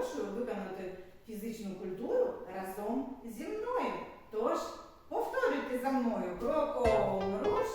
запрошую виконати фізичну культуру разом зі мною. Тож повторюйте за мною кроком руш.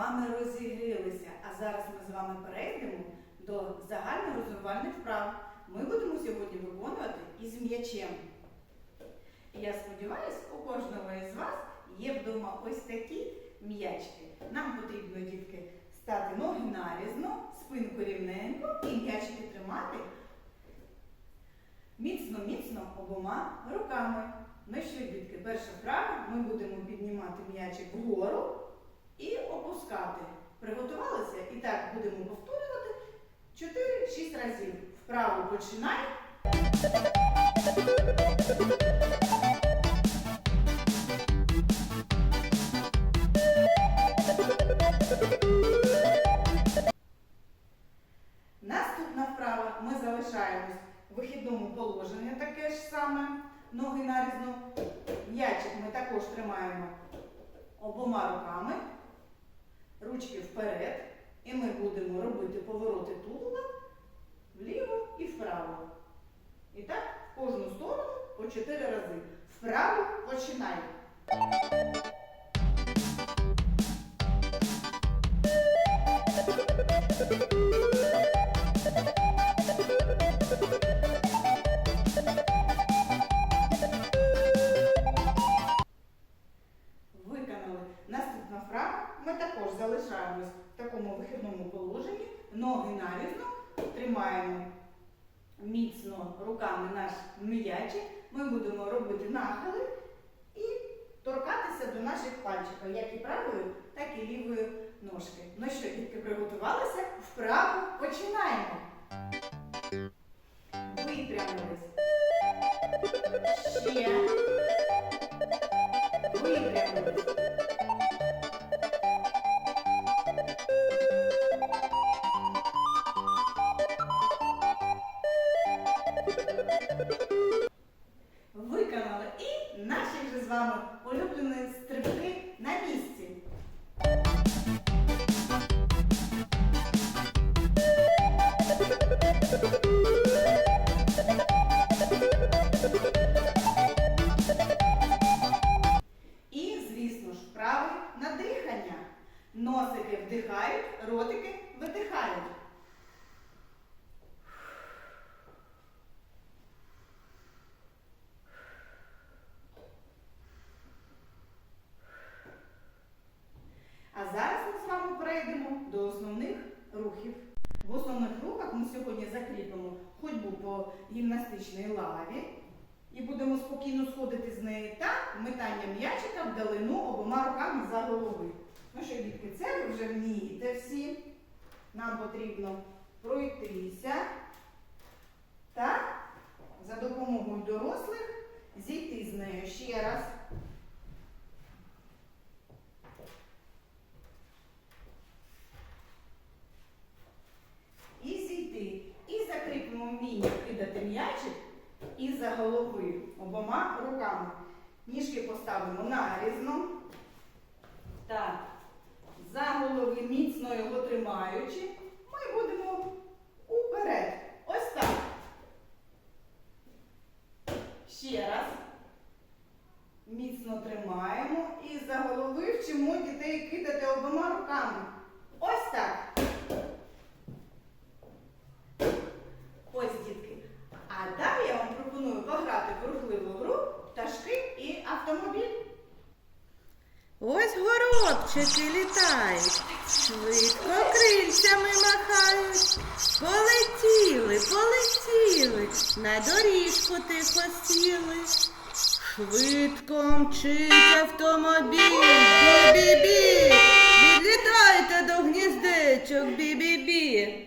Вами розігрілися, а зараз ми з вами перейдемо до загальнорозвивальних вправ. Ми будемо сьогодні виконувати із м'ячем. Я сподіваюся, у кожного із вас є вдома ось такі м'ячки. Нам потрібно дітки стати ноги нарізно, спинку рівненько і м'ячики тримати міцно-міцно обома руками. Ну що, дітки, перша вправа, ми будемо піднімати м'ячик вгору і опускати. Приготувалися? І так будемо повторювати 4-6 разів. Вправо починай. Наступна вправа ми залишаємось в вихідному положенні таке ж саме. Ноги нарізно. М'ячик ми також тримаємо обома руками, ручки вперед. І ми будемо робити повороти тулуба вліво і вправо. І так, в кожну 4 рази. Вправо починаємо. Виконали. Наступна вправа. Ми також залишаємось в такому вихідному положенні. Ноги нарізно. Тримаємо міцно руками наш м'ячик. Ми будемо робити нахили і торкатися до наших пальчиків, як і правою, так і лівою ножки. Ну що, дітки, приготувалися? Вправо починаємо. Випрямились. Ще. І, звісно ж, вправи на дихання. Носики вдихають, ротики видихають. А зараз ми з вами перейдемо до основних рухів. В основних рухах ми сьогодні закріпимо ходьбу по гімнастичній лаві і будемо спокійно сходити з неї та метання м'ячика вдалину обома руками за голови. Ну що, дітки, це ви вже вмієте всі. Нам потрібно пройтися та за допомогою дорослих зійти з нею ще раз. І зійти. І закріпимо вміння кидати м'ячик із-за голови обома руками. Ніжки поставимо нарізно. Так. За голови міцно його тримаючи, ми будемо уперед. Ось так. Ще раз. Міцно тримаємо і за голови вчимо дітей кидати обома руками. Ось так. Горобчики літають, швидко крильцями махають. Полетіли, полетіли, на доріжку тихо сіли. Швидко мчить автомобіль, бі-бі-бі. Відлітайте до гніздечок, бі-бі-бі.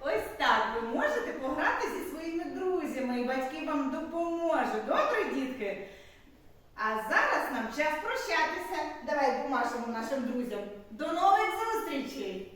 Ось так ви можете пограти зі своїми друзями і батьки вам допоможуть. Добре, дітки? А зараз час прощатися. Давай помашемо нашим друзям. До нових зустрічей!